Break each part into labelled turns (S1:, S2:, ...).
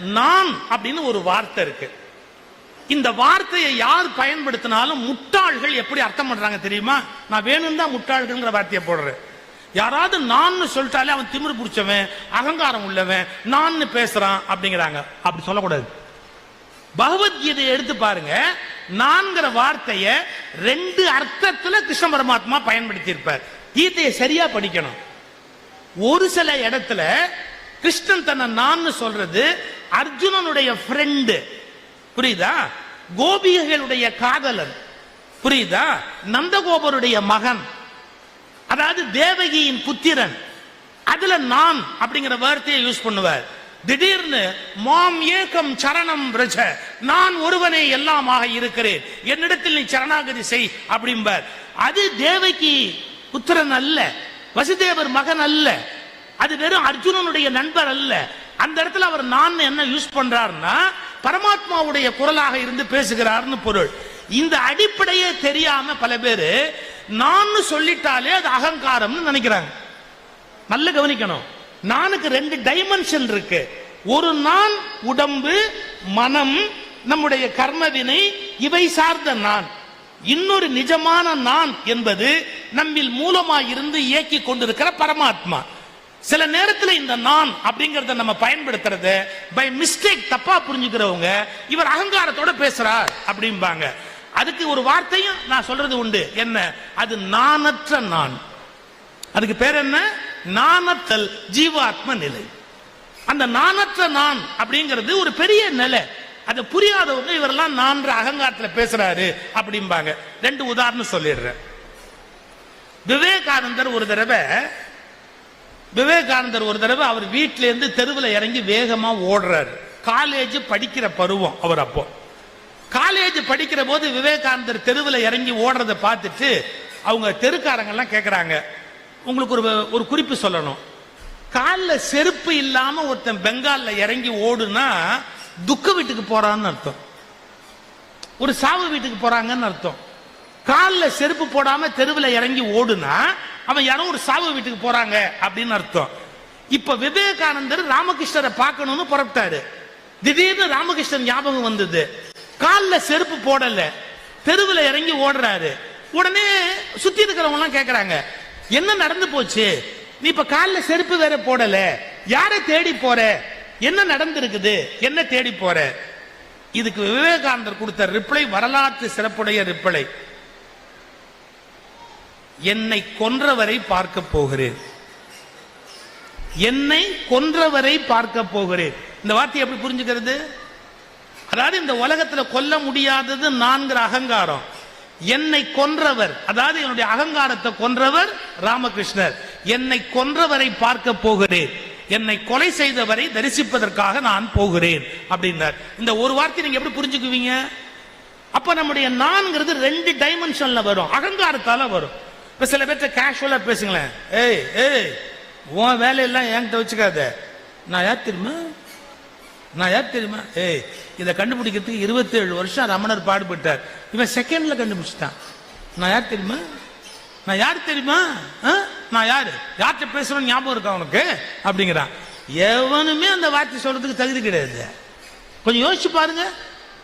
S1: நான் அப்படின்னு ஒரு வார்த்தை இருக்கு. இந்த வார்த்தையை யார் பயன்படுத்தினாலும் முட்டாள்கள் எப்படி அர்த்தம் பண்றாங்க தெரியுமா? நான் வேணும் தான் முட்டாள்கள்ங்கிற வார்த்தையை போடுறேன். யாராவது நான் சொல்லிட்டாலே அவன் திமிரு பிடிச்சவன் அகங்காரம் உள்ளவன் நான் பேசுறான் அப்படிங்கிறாங்க. அப்படி சொல்லக்கூடாது. பகவத்கீதையை எடுத்து பாருங்க. நான்கிற வார்த்தையை ரெண்டு அர்த்தத்துல கிருஷ்ண பரமாத்மா பயன்படுத்தி இருப்பார் கீதையை சரியா படிக்கணும். ஒரு சில இடத்துல கிருஷ்ணன் தன்னை நான் சொல்றது அர்ஜுனனுடைய ஃப்ரெண்டு புரியுதா? கோபிகைகளுடைய காதலன் புரியுதா? நந்தகோபருடைய மகன். அதாவது தேவகியின் புத்திரன். அதுல நான் அப்படிங்கிற வார்த்தையை யூஸ் பண்ணுவார். திடீர்னு மாம் ஏகம் சரணம் பிரஜ நான் ஒருவனே எல்லாமாக இருக்கிறேன். என்னிடத்தில் நீ சரணாகதி செய். அப்படிம்பார். அது தேவகி புத்திரன் அல்ல. வசுதேவர் மகன் அல்ல. அது வெறும் அர்ஜுனனுடைய நண்பர் அல்ல. அந்த இடத்துல அவர் நான் என்ன யூஸ் பண்றாருன்னா பரமாத்மாவுடைய குரலாக இருந்து பேசுகிறார்னு பொருள். இந்த அடிப்படையே தெரியாம பல பேரு நான் சொல்லிட்டாலே அது அகங்காரம்னு நினைக்கிறாங்க. நல்ல கவனிக்கணும். நானுக்கு ரெண்டு டைமென்ஷன் இருக்கு. ஒரு நான் உடம்பு மனம் நம்முடைய கர்மவினை இவை சார்ந்த நான். இன்னொரு நிஜமான நான் என்பது நம்மில் மூலமாயிருந்து இயக்கி கொண்டிருக்கிற பரமாத்மா. சில நேரத்தில் இந்த நான் அப்படிங்கறத நம்ம பயன்படுத்துறது பை மிஸ்டேக் தப்பா புரிஞ்சுக்கிறவங்க இவர் அகங்காரத்தோட பேசுறார் அப்படிம்பாங்க. அதுக்கு ஒரு வார்த்தையும் நான் சொல்றது உண்டு. என்ன? அது நானற்ற நான். அதுக்கு பேர் என்ன? நாணத்தல் ஜீவாத்ம நிலை. அந்த நானற்ற நான் அப்படிங்கிறது ஒரு பெரிய நிலை. அது புரியாதவங்க இவரெல்லாம் நான்ற அகங்காரத்துல பேசுறாரு அப்படிம்பாங்க. ரெண்டு உதாரணம் சொல்லிடுறேன். விவேகானந்தர் ஒரு தடவை விவேகானந்தர் ஒரு தடவை அவர் வீட்டில இருந்து தெருவில் இறங்கி வேகமா ஓடுறாரு. காலேஜ் படிக்கிற பருவம் அவர் அப்போ. காலேஜ் படிக்கிற போது விவேகானந்தர் தெருவில் இறங்கி ஓடுறத பார்த்துட்டு அவங்க தெருக்காரங்கெல்லாம் கேட்குறாங்க உங்களுக்கு ஒரு ஒரு குறிப்பு சொல்லணும். காலில் செருப்பு இல்லாம ஒருத்தன் பெங்காலில் இறங்கி ஓடுனா துக்க வீட்டுக்கு போறான்னு அர்த்தம். ஒரு சாவு வீட்டுக்கு போறாங்கன்னு அர்த்தம். காலில் செருப்பு போடாம தெருவில் இறங்கி ஓடுனா அவன் யாரோ ஒரு சாவு வீட்டுக்கு போறாங்க அப்படின்னு அர்த்தம். இப்ப விவேகானந்தர் ராமகிருஷ்ணரை பார்க்கணும்னு புறப்பட்டாரு. திடீர்னு ராமகிருஷ்ணன் ஞாபகம் வந்தது. காலில் செருப்பு போடல. தெருவில் இறங்கி ஓடுறாரு. உடனே சுத்தி இருக்கிறவங்க எல்லாம் கேக்குறாங்க என்ன நடந்து போச்சு? நீ இப்ப காலில் செருப்பு வேற போடல. யாரை தேடி போற? என்ன நடந்திருக்குது? என்ன தேடி போற? இதுக்கு விவேகானந்தர் கொடுத்த ரிப்ளை வரலாற்று சிறப்புடைய ரிப்ளை. என்னை கொன்றவரை பார்க்க போகிறேன். என்னை கொன்றவரை பார்க்க போகிறேன். இந்த வார்த்தையை எப்படி புரிஞ்சுக்கிறது? அதாவது இந்த உலகத்துல கொல்ல முடியாதது நான்கிற அகங்காரம். என்னை கொன்றவர் அதாவது என்னுடைய அகங்காரத்தை கொன்றவர் ராமகிருஷ்ணர். என்னை கொன்றவரை பார்க்க போகிறேன். என்னை கொலை செய்தவரை தரிசிப்பதற்காக நான் போகிறேன் அப்படின்னார் இந்த ஒரு வார்த்தை நீங்க எப்படி புரிஞ்சுக்குவீங்க? அப்ப நம்முடைய நான்கிறது ரெண்டு டைமென்ஷன்ல வரும். அகங்காரத்தால வரும். இப்ப சில பேர்கிட்ட கேஷுவலா பேசுங்களேன். ஏய் ஏய் உன் வேலையெல்லாம் என்கிட்ட வச்சுக்காத. நான் யார் தெரியுமா? நான் யார் தெரியுமா? ஏய் இதை கண்டுபிடிக்கிறதுக்கு 27 வருஷம் ரமணர் பாடுபட்டார். இவன் செகண்ட்ல கண்டுபிடிச்சிட்டான். நான் யார் தெரியுமா? நான் யார் தெரியுமா? ஆ? நான் யாரு? யார்கிட்ட பேசுறோம் ஞாபகம் இருக்கா உனக்கு? அப்படிங்கிறான். எவனுமே அந்த வார்த்தை சொல்றதுக்கு தகுதி கிடையாது. கொஞ்சம் யோசிச்சு பாருங்க.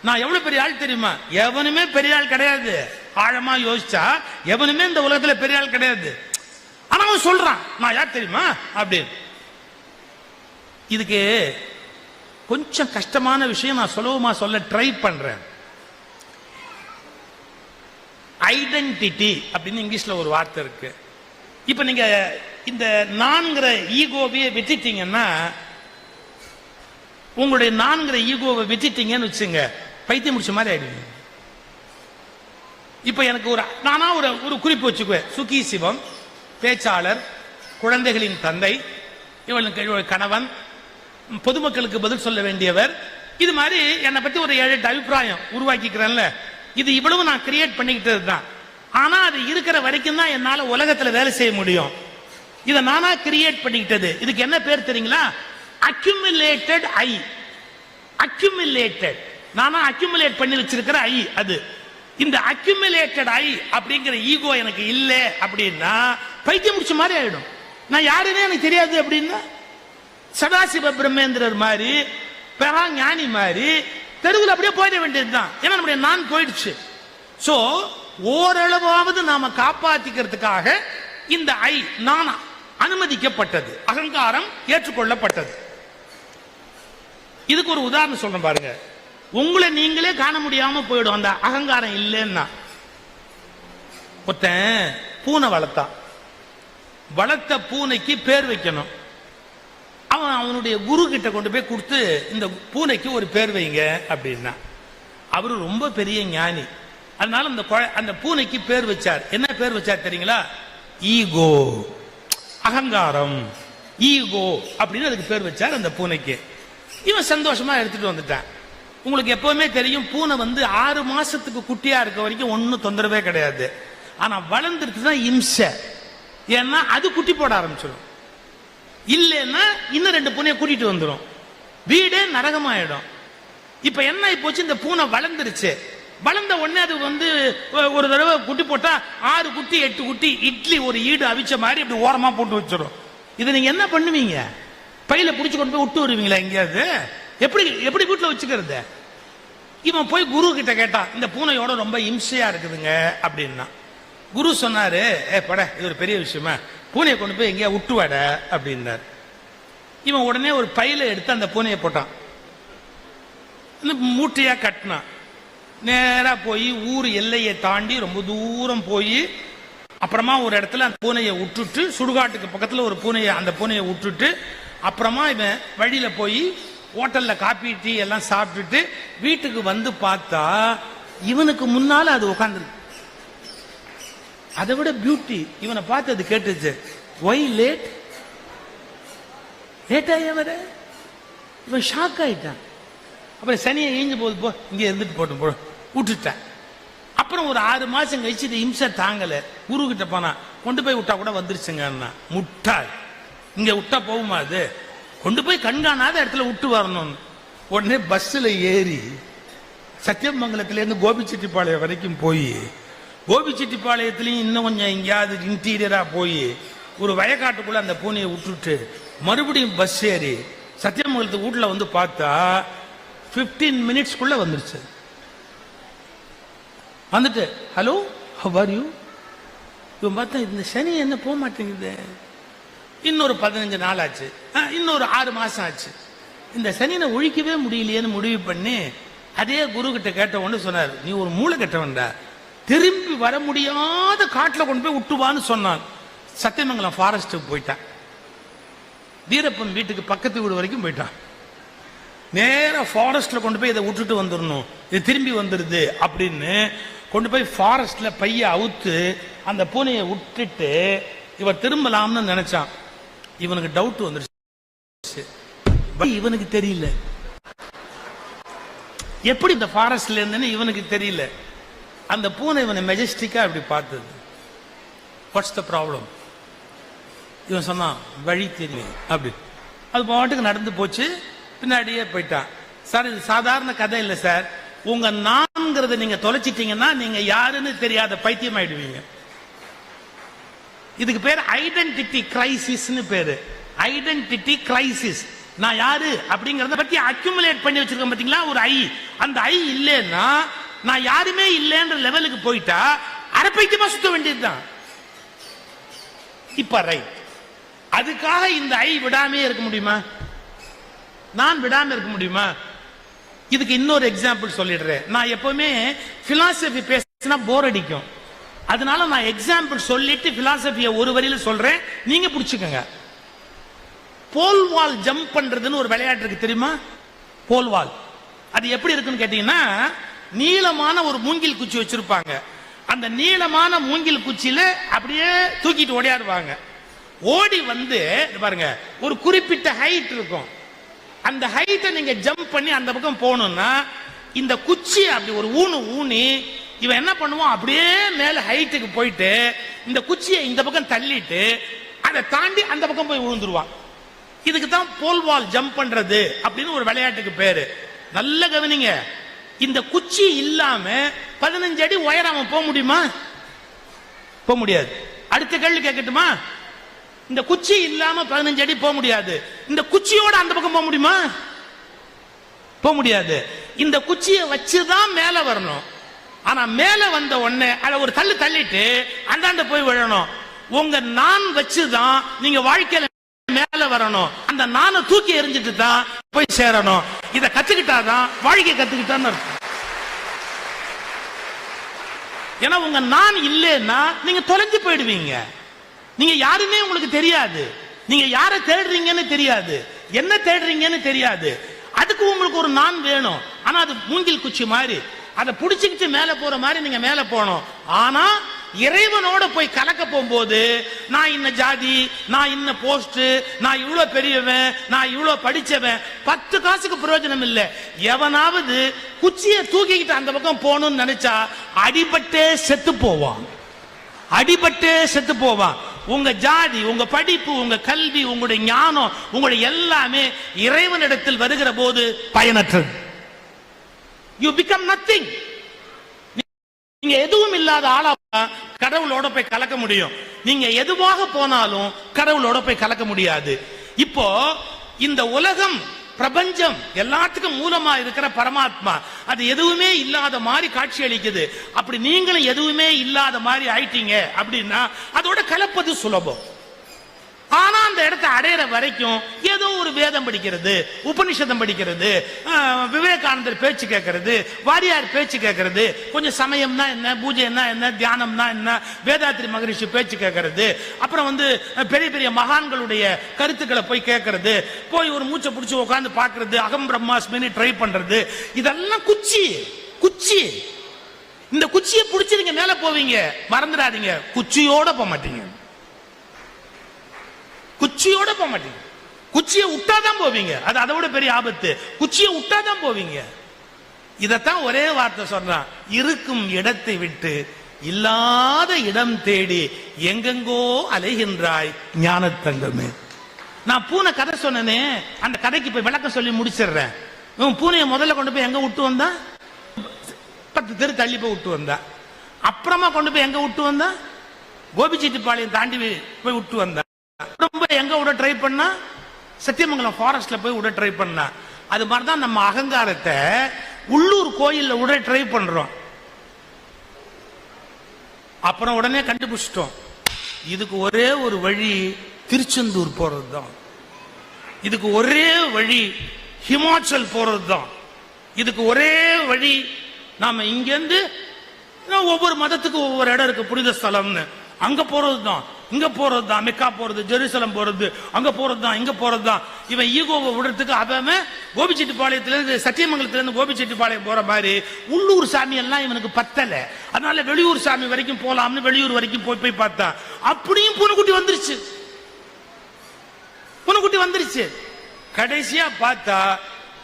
S1: நான் எவ்வளவு பெரிய ஆள் தெரியுமா? எவனுமே பெரிய ஆள் கிடையாது. ஆழமா யோசிச்சா எவனுமே இந்த உலகத்துல பெரிய ஆள் கிடையாது. ஆனா அவன் சொல்றான் நான் யார் தெரியுமா? அப்படின்னு. இதுக்கு கொஞ்சம் கஷ்டமான விஷயம் நான் சுலபமா சொல்ல ட்ரை பண்றேன். ஐடென்டிட்டி அப்படின்னு இங்கிலீஷ்ல ஒரு வார்த்தை இருக்கு. இப்ப நீங்க இந்த நான்கிற ஈகோவையே விட்டுட்டீங்கன்னா உங்களுடைய நான்கிற ஈகோவை விட்டுட்டீங்கன்னு வச்சுங்க பைத்தியம் முடிச்ச மாதிரி ஆயிடுவீங்க. இப்போ எனக்கு ஒரு நானா ஒரு ஒரு குறிப்பு வச்சுக்குவேன். சுகி சிவம் பேச்சாளர் குழந்தைகளின் தந்தை இவளுக்கு இவள் கணவன் பொதுமக்களுக்கு பதில் சொல்ல வேண்டியவர். இது மாதிரி என்னை பற்றி ஒரு ஏழு எட்டு அபிப்பிராயம் உருவாக்கிக்கிறேன்ல. இது இவ்வளவு நான் கிரியேட் பண்ணிக்கிட்டது தான் ஆனால் அது இருக்கிற வரைக்கும் தான் என்னால் உலகத்தில் வேலை செய்ய முடியும். இதை நானா கிரியேட் பண்ணிக்கிட்டது. இதுக்கு என்ன பேர் தெரியுங்களா? அக்யூமிலேட்டட் ஐ அக்யூமிலேட்டட் நானா அக்யூமிலேட் பண்ணி வச்சிருக்கிற ஐ அது. இந்த அக்யூமிலேட்டட் ஐ அப்படிங்கிற ஈகோ எனக்கு இல்லை அப்படின்னா பைத்தியம் முடிச்ச மாதிரி ஆயிடும். நான் யாருன்னே எனக்கு தெரியாது அப்படின்னா சதாசிவ பிரம்மேந்திரர் மாதிரி பெறா ஞானி மாதிரி தெருவில் அப்படியே போயிட வேண்டியதுதான். ஏன்னா நம்முடைய நான் போயிடுச்சு. ஸோ ஓரளவாவது நாம காப்பாத்திக்கிறதுக்காக இந்த ஐ நான் அனுமதிக்கப்பட்டது. அகங்காரம் ஏற்றுக்கொள்ளப்பட்டது. இதுக்கு ஒரு உதாரணம் சொல்றேன் பாருங்க. உங்களை நீங்களே காண முடியாம போயிடும். அந்த அகங்காரம் இல்லைன்னா. ஒருத்தன் பூனை வளர்த்தான். வளர்த்த பூனைக்கு பேர் வைக்கணும். அவன் அவனுடைய குரு கிட்ட கொண்டு போய் கொடுத்து இந்த பூனைக்கு ஒரு பேர் வைங்க அப்படின்னா. அவரு ரொம்ப பெரிய ஞானி. அதனால அந்த குழ- அந்த பூனைக்கு பேர் வச்சார். என்ன பேர் வச்சார் தெரியுங்களா? ஈகோ. அகங்காரம். ஈகோ அப்படின்னு அதுக்கு பேர் வச்சார் அந்த பூனைக்கு. இவன் சந்தோஷமா எடுத்துட்டு வந்துட்டான். உங்களுக்கு எப்பவுமே தெரியும் பூனை வந்து ஆறு மாசத்துக்கு குட்டியா இருக்க வரைக்கும் ஒன்னும் தொந்தரவே கிடையாது. ஆனா வளர்ந்துருச்சுன்னா இம்சை. ஏன்னா அது குட்டி போட ஆரம்பிச்சிடும் இல்லைன்னா இன்னும் ரெண்டு பூனையை கூட்டிட்டு வந்துடும் வீடே நரகமாயிடும். இப்ப என்ன ஆகி போச்சு? இந்த பூனை வளர்ந்துருச்சு. வளர்ந்த உடனே அது வந்து ஒரு தடவை குட்டி போட்டா ஆறு குட்டி எட்டு குட்டி இட்லி ஒரு ஈடு அவிச்ச மாதிரி இப்படி ஓரமா போட்டு வச்சிடும் இதை நீங்க என்ன பண்ணுவீங்க? பையில புடிச்சு கொண்டு போய் விட்டு வருவீங்களா எங்கேயாவது? எப்படி எப்படி வீட்டில் வச்சுக்கிறது? இவன் போய் குரு கிட்ட கேட்டான் இந்த பூனையோட ரொம்ப இம்சையா இருக்குதுங்க அப்படின்னா. குரு சொன்னாரு ஏ பட இது ஒரு பெரிய விஷயமா. பூனையை கொண்டு போய் எங்கேயா விட்டுவாட அப்படின்னார். இவன் உடனே ஒரு பையில எடுத்து அந்த பூனையை போட்டான். மூட்டையா கட்டினான். நேராக போய் ஊர் எல்லையை தாண்டி ரொம்ப தூரம் போய் அப்புறமா ஒரு இடத்துல அந்த பூனையை விட்டுட்டு சுடுகாட்டுக்கு பக்கத்தில் ஒரு பூனையை அந்த பூனையை விட்டுட்டு அப்புறமா இவன் வழியில போய் ஹோட்டல்ல காப்பி டீ எல்லாம் சாப்பிட்டுட்டு வீட்டுக்கு வந்து பார்த்தா இவனுக்கு முன்னால அது உட்காந்துருக்கு அதை விட பியூட்டி இவனை பார்த்து அது கேட்டுச்சு. ஒய் லேட் லேட் வர இவன் ஷாக் ஆயிட்டான். அப்புறம் சனியை ஏஞ்சு போகுது போ இங்க இருந்துட்டு போட்டு போ விட்டுட்டேன். அப்புறம் ஒரு ஆறு மாசம் கழிச்சு இது இம்சை தாங்கல. குரு கிட்ட போனா கொண்டு போய் விட்டா கூட வந்துருச்சுங்கன்னா முட்டாள். இங்க விட்டா போகுமா அது? கொண்டு போய் கண்காணாத இடத்துல விட்டு வரணும்னு. உடனே பஸ்ஸில் ஏறி சத்தியமங்கலத்திலேருந்து கோபிச்செட்டிப்பாளையம் வரைக்கும் போய் கோபிச்செட்டிப்பாளையத்துலேயும் இன்னும் கொஞ்சம் எங்கேயாவது இன்டீரியராக போய் ஒரு வயக்காட்டுக்குள்ளே அந்த பூனையை விட்டுட்டு மறுபடியும் பஸ் ஏறி சத்தியமங்கலத்து வீட்டில் வந்து பார்த்தா ஃபிஃப்டீன் மினிட்ஸ்குள்ளே வந்துருச்சு. வந்துட்டு ஹலோ ஹவ் ஆர் யூ இவன் பார்த்தா இந்த சனி என்ன போக மாட்டேங்குது? இன்னொரு பதினஞ்சு நாள் ஆச்சு ஆ, இன்னொரு ஆறு மாசம் ஆச்சு. இந்த சனியை ஒழிக்கவே முடியலையேன்னு முடிவு பண்ணி அதே குரு கிட்ட கேட்ட உடனே சொன்னார் நீ ஒரு மூளை கெட்டவன்டா. திரும்பி வர முடியாத காட்டில் கொண்டு போய் விட்டுவான்னு சொன்னான். சத்தியமங்கலம் ஃபாரஸ்ட்டுக்கு போயிட்டான். வீரப்பன் வீட்டுக்கு பக்கத்து வீடு வரைக்கும் போயிட்டான். நேராக ஃபாரஸ்ட்டில் கொண்டு போய் இதை விட்டுட்டு வந்துடணும். இது திரும்பி வந்துடுது அப்படின்னு கொண்டு போய் ஃபாரஸ்ட்டில் பைய அவுத்து அந்த பூனையை விட்டுட்டு இவர் திரும்பலாம்னு நினைச்சான். இவனுக்கு டவுட் வந்துருச்சு. இவனுக்கு தெரியல. எப்படி இந்த ஃபாரஸ்ட்ல இருந்துன்னு இவனுக்கு தெரியல. அந்த பூனை இவனை மெஜஸ்டிக்கா அப்படி பார்த்தது. வாட்ஸ் த ப்ராப்ளம் இவன் சொன்னான் வழி தெரியும். அப்படி. அது பாட்டுக்கு நடந்து போச்சு. பின்னாடியே போயிட்டான். சார் இது சாதாரண கதை இல்லை சார் உங்க நான்கிறத நீங்க தொலைச்சிட்டீங்கன்னா நீங்க யாருன்னு தெரியாத பைத்தியம் ஆயிடுவீங்க இதுக்கு பேர் ஐடென்டிட்டி கிரைசிஸ்னு பேரு. ஐடென்டிட்டி கிரைசிஸ் நான் யாரு அப்படிங்கறத பத்தி அக்யூமுலேட் பண்ணி வச்சிருக்கேன் பாத்தீங்களா? ஒரு ஐ அந்த ஐ இல்லைன்னா நான் யாருமே இல்லைன்ற லெவலுக்கு போயிட்டா அரை சுத்த வேண்டியதுதான். இப்ப ரைட் அதுக்காக இந்த ஐ விடாமே இருக்க முடியுமா? நான் விடாம இருக்க முடியுமா? இதுக்கு இன்னொரு எக்ஸாம்பிள் சொல்லிடுறேன். நான் எப்பவுமே பிலாசபி பேசினா போர் அடிக்கும். அதனால நான் எக்ஸாம்பிள் சொல்லிட்டு பிலாசபியை ஒரு வரியில சொல்றேன். நீங்க புடிச்சுக்கோங்க. போல் வால் ஜம்ப் பண்றதுன்னு ஒரு விளையாட்டு இருக்கு தெரியுமா? போல் வால் அது எப்படி இருக்குன்னு கேட்டீங்கன்னா நீளமான ஒரு மூங்கில் குச்சி வச்சிருப்பாங்க. அந்த நீளமான மூங்கில் குச்சியில அப்படியே தூக்கிட்டு ஓடியாடுவாங்க. ஓடி வந்து பாருங்க ஒரு குறிப்பிட்ட ஹைட் இருக்கும். அந்த ஹைட்டை நீங்க ஜம்ப் பண்ணி அந்த பக்கம் போகணும்னா இந்த குச்சி அப்படி ஒரு ஊனு ஊனி இவன் என்ன பண்ணுவான்? அப்படியே மேல ஹைட்டுக்கு போயிட்டு இந்த குச்சியை இந்த பக்கம் தள்ளிட்டு அதை தாண்டி அந்த பக்கம் போய் விழுந்துருவான் இதுக்கு தான் போல்வால் ஜம்ப் பண்றது அப்படின்னு ஒரு விளையாட்டுக்கு பேரு. நல்ல கவனிங்க. இந்த குச்சி இல்லாம பதினஞ்சு அடி உயரம் போக முடியுமா? போக முடியாது. அடுத்த கேள்வி கேட்கட்டுமா? இந்த குச்சி இல்லாம பதினஞ்சு அடி போக முடியாது. இந்த குச்சியோட அந்த பக்கம் போக முடியுமா? போக முடியாது. இந்த குச்சியை வச்சுதான் மேல வரணும். ஆனா மேல வந்த உடனே அதை ஒரு தள்ளு தள்ளிட்டு அந்தாண்ட போய் விழணும். உங்க நான் வச்சுதான் நீங்க வாழ்க்கையில மேல வரணும். அந்த நானை தூக்கி எறிஞ்சிட்டு தான் போய் சேரணும். இத கத்துக்கிட்டாதான் வாழ்க்கை கத்துக்கிட்டான்னு அர்த்தம். ஏன்னா உங்க நான் இல்லைன்னா நீங்க தொலைஞ்சு போயிடுவீங்க. நீங்க யாருமே உங்களுக்கு தெரியாது. நீங்க யாரை தேடுறீங்கன்னு தெரியாது. என்ன தேடுறீங்கன்னு தெரியாது. அதுக்கு உங்களுக்கு ஒரு நான் வேணும். ஆனா அது மூங்கில் குச்சி மாதிரி. அதை பிடிச்சிக்கிட்டு மேலே போற மாதிரி நீங்க மேலே போகணும். ஆனா இறைவனோட போய் கலக்க போகும்போது நான் இன்ன ஜாதி நான் இன்ன போஸ்ட் நான் இவ்வளோ பெரியவன் நான் இவ்வளோ படிச்சவன் பத்து காசுக்கு பிரயோஜனம் இல்லை. எவனாவது குச்சியை தூக்கிக்கிட்டு அந்த பக்கம் போகணும்னு நினைச்சா அடிபட்டே செத்து போவான். அடிபட்டே செத்து போவான். உங்க ஜாதி உங்க படிப்பு உங்க கல்வி உங்களுடைய ஞானம் உங்களுடைய எல்லாமே இறைவனிடத்தில் வருகிற போது பயனற்றது. யூ பிகம் நத்திங் நீங்க எதுவும் இல்லாத ஆளா கடவுளோட போய் கலக்க முடியும். நீங்க எதுவாக போனாலும் கடவுளோட போய் கலக்க முடியாது. இப்போ இந்த உலகம் பிரபஞ்சம் எல்லாத்துக்கும் மூலமா இருக்கிற பரமாத்மா. அது எதுவுமே இல்லாத மாதிரி காட்சி அளிக்குது. அப்படி நீங்களும் எதுவுமே இல்லாத மாதிரி ஆயிட்டீங்க அப்படின்னா அதோட கலப்பது சுலபம். ஆனா அந்த இடத்தை அடையிற வரைக்கும் ஏதோ ஒரு வேதம் படிக்கிறது உபனிஷதம் படிக்கிறது விவேகானந்தர் பேச்சு கேட்கறது வாரியார் பேச்சு கேட்கறது கொஞ்சம் சமயம்னா என்ன பூஜைன்னா என்ன தியானம்னா என்ன வேதாத்ரி மகரிஷி பேச்சு கேட்கறது அப்புறம் வந்து பெரிய பெரிய மகான்களுடைய கருத்துக்களை போய் கேட்கறது போய் ஒரு மூச்சை பிடிச்சி உட்காந்து பாக்குறது அகம் பிரம்மாஸ்மின்னு ட்ரை பண்றது இதெல்லாம் குச்சி குச்சி. இந்த குச்சியை பிடிச்சி நீங்க மேல போவீங்க. மறந்துடாதீங்க. குச்சியோட போக மாட்டீங்க. குச்சியோட போக மாட்டீங்க. குச்சியை விட்டாதான் போவீங்க. அது அதை விட பெரிய ஆபத்து. குச்சியை விட்டாதான் போவீங்க. இதத்தான் ஒரே வார்த்தை சொல்றான். இருக்கும் இடத்தை விட்டு இல்லாத இடம் தேடி எங்கெங்கோ அலைகின்றாய் ஞானத்தங்கமே. நான் பூனை கதை சொன்னனே. அந்த கதைக்கு போய் விளக்கம் சொல்லி முடிச்சிடுறேன். இவன் பூனையை முதல்ல கொண்டு போய் எங்க விட்டு வந்தா பத்து தெரு தள்ளி போய் விட்டு வந்தா அப்புறமா கொண்டு போய் எங்க விட்டு வந்தா கோபிச்செட்டிப்பாளையம் தாண்டி போய் விட்டு வந்தா ரொம்ப எங்க விட ட்ரை பண்ணா? சத்தியமங்கலம் ஃபாரஸ்ட்ல போய் விட ட்ரை பண்ணா. அது மாதிரிதான் நம்ம அகங்காரத்தை உள்ளூர் கோயில்ல விட ட்ரை பண்றோம். அப்புறம் உடனே கண்டுபிடிச்சிட்டோம். இதுக்கு ஒரே ஒரு வழி திருச்செந்தூர் போறது தான் இதுக்கு ஒரே வழி ஹிமாச்சல் போறது தான் இதுக்கு ஒரே வழி நாம இங்கிருந்து ஒவ்வொரு மதத்துக்கு ஒவ்வொரு இடம் இருக்கு புனித ஸ்தலம்னு. அங்க போறது தான் இங்க போறது தான் மெக்கா போறது ஜெருசலம் போறது அங்க போறது தான் இங்க போறது தான். இவன் ஈகோவை விடுறதுக்கு அவன் கோபிச்செட்டிப்பாளையத்திலிருந்து சத்தியமங்கலத்திலிருந்து கோபிச்செட்டிப்பாளையம் போற மாதிரி உள்ளூர் சாமி எல்லாம் இவனுக்கு பத்தல. அதனால வெளியூர் சாமி வரைக்கும் போலாம்னு வெளியூர் வரைக்கும் போய் போய் பார்த்தான் அப்படியும் பூனைக்குட்டி வந்துருச்சு. பூனைக்குட்டி வந்துருச்சு. கடைசியா பார்த்தா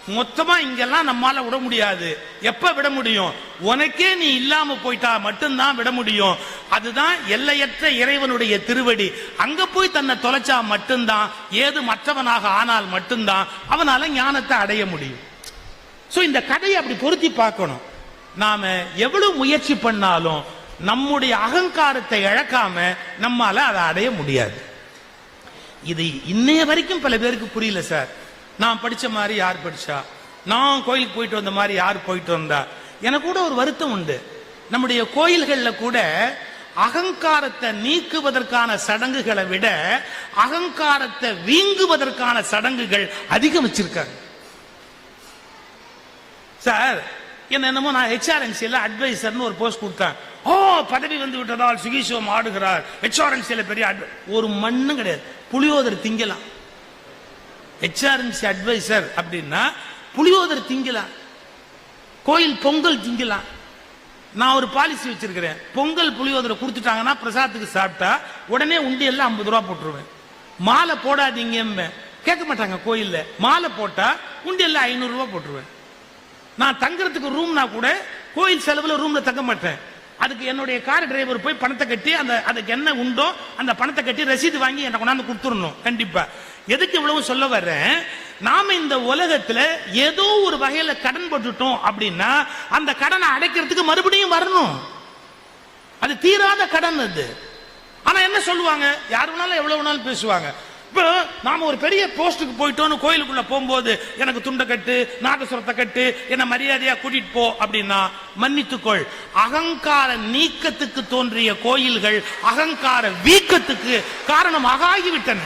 S1: மொத்தமா இங்கெல்லாம் நம்மால விட முடியாது. எப்ப விட முடியும்? உனக்கே நீ இல்லாம போயிட்டா மட்டும்தான் விட முடியும். அதுதான் எல்லையற்ற இறைவனுடைய திருவடி. அங்க போய் தன்னை தொலைச்சா மட்டும்தான் ஏது மற்றவனாக ஆனால் மட்டும்தான் அவனால ஞானத்தை அடைய முடியும். சோ இந்த கதையை அப்படி பொருத்தி பார்க்கணும். நாம எவ்வளவு முயற்சி பண்ணாலும் நம்முடைய அகங்காரத்தை இழக்காம நம்மால அதை அடைய முடியாது. இது இன்னைய வரைக்கும் பல பேருக்கு புரியல சார். நான் படிச்ச மாதிரி யார் படிச்சா? நான் கோயிலுக்கு போயிட்டு வந்த மாதிரி யார் போயிட்டு வந்தா? எனக்கு கூட ஒரு வருத்தம் உண்டு. நம்முடைய கோயில்கள்ல கூட அகங்காரத்தை நீக்குவதற்கான சடங்குகளை விட அகங்காரத்தை வீங்குவதற்கான சடங்குகள் அதிகம் வச்சிருக்காங்க. சார் என்ன என்னமோ நான் ஹெச்ஆர்என்சியில் அட்வைசர்னு ஒரு போஸ்ட் கொடுத்தேன். ஓ பதவி வந்து விட்டதால் சுகிஷோம் ஆடுகிறார். ஹெச்ஆர்என்சியில் பெரிய advi- ஒரு மண்ணும் கிடையாது. புளியோதர் திங்கலாம். ஹெச்ஆர்என்சி அட்வைசர் அப்படின்னா புளியோதர் திங்கலாம். கோயில் பொங்கல் திங்கலாம். நான் ஒரு பாலிசி வச்சிருக்கிறேன். பொங்கல் புளியோதரை கொடுத்துட்டாங்கன்னா பிரசாதத்துக்கு சாப்பிட்டா உடனே உண்டியல்ல ஐம்பது ரூபா போட்டுருவேன். மாலை போடாதீங்க கேட்க மாட்டாங்க கோயில்ல. மாலை போட்டா உண்டியல்ல ஐநூறு ரூபா போட்டுருவேன். நான் தங்குறதுக்கு ரூம்னா கூட கோயில் செலவுல ரூம்ல தங்க மாட்டேன். அதுக்கு என்னுடைய கார் டிரைவர் போய் பணத்தை கட்டி அந்த அதுக்கு என்ன உண்டோ அந்த பணத்தை கட்டி ரசீது வாங்கி என்ன கொண்டாந்து கொடுத்துடணும். கண்டிப்பா. எதுக்கு இவ்வளவு சொல்ல வர்றேன்? நாம இந்த உலகத்துல ஏதோ ஒரு வகையில கடன் போட்டுட்டோம் அப்படின்னா அந்த கடனை அடைக்கிறதுக்கு மறுபடியும் வரணும். அது தீராத கடன் அது. ஆனா என்ன சொல்லுவாங்க? யார் வேணாலும் எவ்வளவு வேணாலும் பேசுவாங்க. இப்போ நாம ஒரு பெரிய போஸ்டுக்கு போயிட்டோம்னு கோயிலுக்குள்ள போகும்போது எனக்கு துண்டை கட்டு நாகசுரத்தை கட்டு என்ன மரியாதையா கூட்டிட்டு போ அப்படின்னா மன்னித்துக்கொள். அகங்கார நீக்கத்துக்கு தோன்றிய கோயில்கள் அகங்கார வீக்கத்துக்கு காரணமாக ஆகிவிட்டன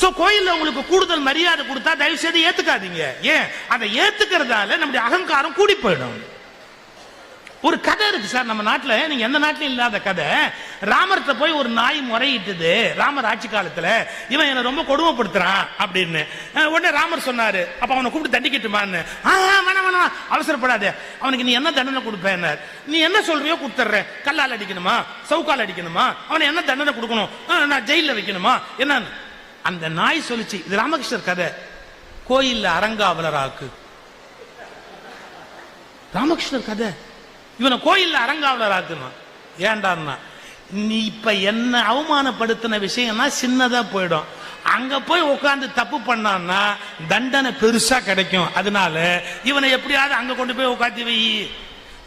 S1: சோ கோயில்ல உங்களுக்கு கூடுதல் மரியாதை கொடுத்தா தயவு செய்து ஏத்துக்காதீங்க. ஏன்? அதை ஏத்துக்கிறதால நம்முடைய அகங்காரம் கூடி போயிடும். ஒரு கதை இருக்கு சார் நம்ம நாட்டில். நீங்க எந்த நாட்டிலும் இல்லாத கதை. ராமர்கிட்ட போய் ஒரு நாய் முறையிட்டது. ராமர் ஆட்சி காலத்துல இவன் என்ன ரொம்ப கொடுமைப்படுத்துறான் அப்படின்னு. உடனே ராமர் சொன்னாரு அப்ப அவனை கூப்பிட்டு தண்டிக்கட்டுமான்னு. "ஆ, வேணாம் வேணாம் அவனுக்கு நீ என்ன தண்டனை கொடுப்பேன் நீ என்ன சொல்றியோ கொடுத்துட்ற கல்லால் அடிக்கணுமா? சவுக்கால் அடிக்கணுமா? அவனை என்ன தண்டனை கொடுக்கணும்? நான் ஜெயில வைக்கணுமா? என்னன்னு. அந்த நாய் சொல்லிச்சு இது ராமகிருஷ்ணர் கதை. கோயில்ல அரங்காவலராக்கு ராமகிருஷ்ணர் கதை. இவனை கோயில்ல அரங்காவலராக்குமா ஆக்கணும் ஏண்டான்னா நீ இப்ப என்ன அவமானப்படுத்தின விஷயம்னா சின்னதா போயிடும். அங்க போய் உட்காந்து தப்பு பண்ணான்னா தண்டனை பெருசா கிடைக்கும். அதனால இவனை எப்படியாவது அங்க கொண்டு போய் உட்காந்து வை.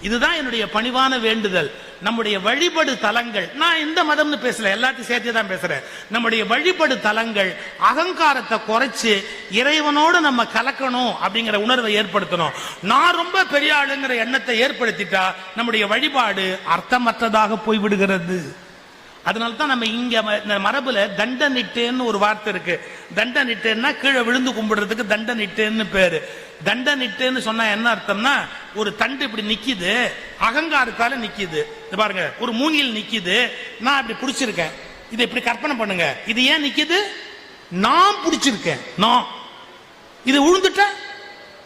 S1: இதுதான் என்னுடைய பணிவான வேண்டுதல். நம்முடைய வழிபடு தலங்கள். நான் இந்த மதம்னு பேசல எல்லாத்தையும் சேர்த்து தான் பேசுறேன். நம்முடைய வழிபடு தலங்கள் அகங்காரத்தை குறைச்சு இறைவனோடு நம்ம கலக்கணும் அப்படிங்கிற உணர்வை ஏற்படுத்தணும். நான் ரொம்ப பெரிய ஆளுங்கிற எண்ணத்தை ஏற்படுத்திட்டா நம்முடைய வழிபாடு அர்த்தமற்றதாக போய்விடுகிறது. அதனால தான் நம்ம இங்க ம- இந்த மரபுல தண்டனிட்டேன்னு ஒரு வார்த்தை இருக்கு. தண்டனிட்டேன்னா கீழே விழுந்து கும்பிடுறதுக்கு தண்டனிட்டேன்னு பேரு. தண்டனிட்டேன்னு சொன்னா என்ன அர்த்தம்னா ஒரு தண்டு இப்படி நிக்குது அகங்காரத்தால நிக்குது. பாருங்க ஒரு மூங்கில் நிக்குது நான் இப்படி பிடிச்சிருக்கேன். இதை இப்படி கற்பனை பண்ணுங்க. இது ஏன் நிக்குது? நான் பிடிச்சிருக்கேன். நான். இது விழுந்துட்டா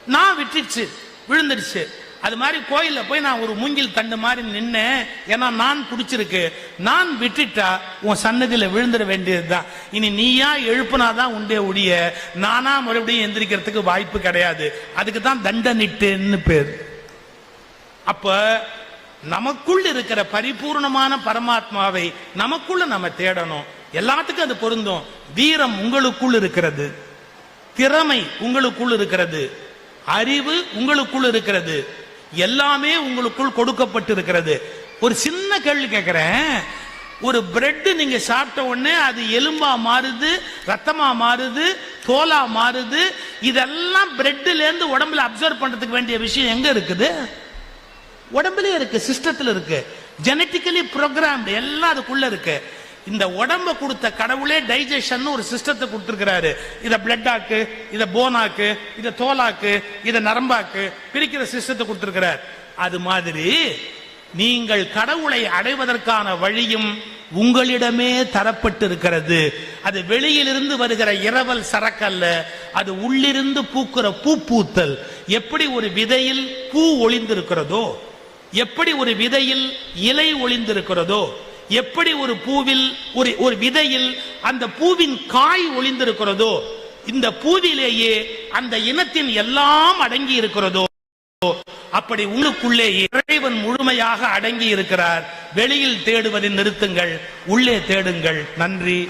S1: நான் விட்டுடுச்சு விழுந்துடுச்சு. அது மாதிரி கோயிலில் போய் நான் ஒரு மூங்கில் தண்டு மாதிரி நின்னேன். ஏன்னா நான் பிடிச்சிருக்கு நான் விட்டுட்டா உன் சன்னதியில் விழுந்துட வேண்டியதுதான். இனி நீயா எழுப்புனாதான் உண்டே ஒழிய நானா மறுபடியும் எந்திரிக்கிறதுக்கு வாய்ப்பு கிடையாது. அதுக்கு தான் தண்டனிட்டுன்னு பேர். அப்ப நமக்குள் இருக்கிற பரிபூர்ணமான பரமாத்மாவை நமக்குள்ள நம்ம தேடணும். எல்லாத்துக்கும் அது பொருந்தும். வீரம் உங்களுக்குள் இருக்கிறது. திறமை உங்களுக்குள் இருக்கிறது. அறிவு உங்களுக்குள் இருக்கிறது. எல்லாமே உங்களுக்குள் கொடுக்கப்பட்டு இருக்கிறது ஒரு சின்ன கேள்வி கேட்கிறேன் ஒரு பிரெட் நீங்க சாப்பிட்ட உடனே அது எலும்பா மாறுது ரத்தமா மாறுது தோலா மாறுது. இதெல்லாம் பிரெட்ல இருந்து உடம்புல அப்சர்வ் பண்றதுக்கு வேண்டிய விஷயம் எங்க இருக்குது? உடம்புலயே இருக்கு சிஸ்டத்துல இருக்கு. ஜெனட்டிக்கலி ப்ரோக்ராம்டு எல்லாம் அதுக்குள்ள இருக்கு. இந்த உடம்ப கொடுத்த கடவுளே டைஜஷன் ஒரு சிஸ்டத்தை கொடுத்துருக்கிறாரு. இதை பிளட் ஆக்கு போனாக்கு இதை தோலாக்கு இதை நரம்பாக்கு பிரிக்கிற சிஸ்டத்தை கொடுத்துருக்கிறார். அது மாதிரி நீங்கள் கடவுளை அடைவதற்கான வழியும் உங்களிடமே தரப்பட்டு இருக்கிறது அது வெளியிலிருந்து வருகிற இரவல் சரக்கல்ல அது உள்ளிருந்து பூக்கிற பூ பூத்தல். எப்படி ஒரு விதையில் பூ ஒளிந்திருக்கிறதோ எப்படி ஒரு விதையில் இலை ஒளிந்திருக்கிறதோ எப்படி ஒரு பூவில் ஒரு ஒரு விதையில் அந்த பூவின் காய் ஒளிந்திருக்கிறதோ இந்த பூவிலேயே அந்த இனத்தின் எல்லாம் அடங்கி இருக்கிறதோ அப்படி உள்ளுக்குள்ளே இறைவன் முழுமையாக அடங்கி இருக்கிறார். வெளியில் தேடுவதை நிறுத்துங்கள் உள்ளே தேடுங்கள். நன்றி.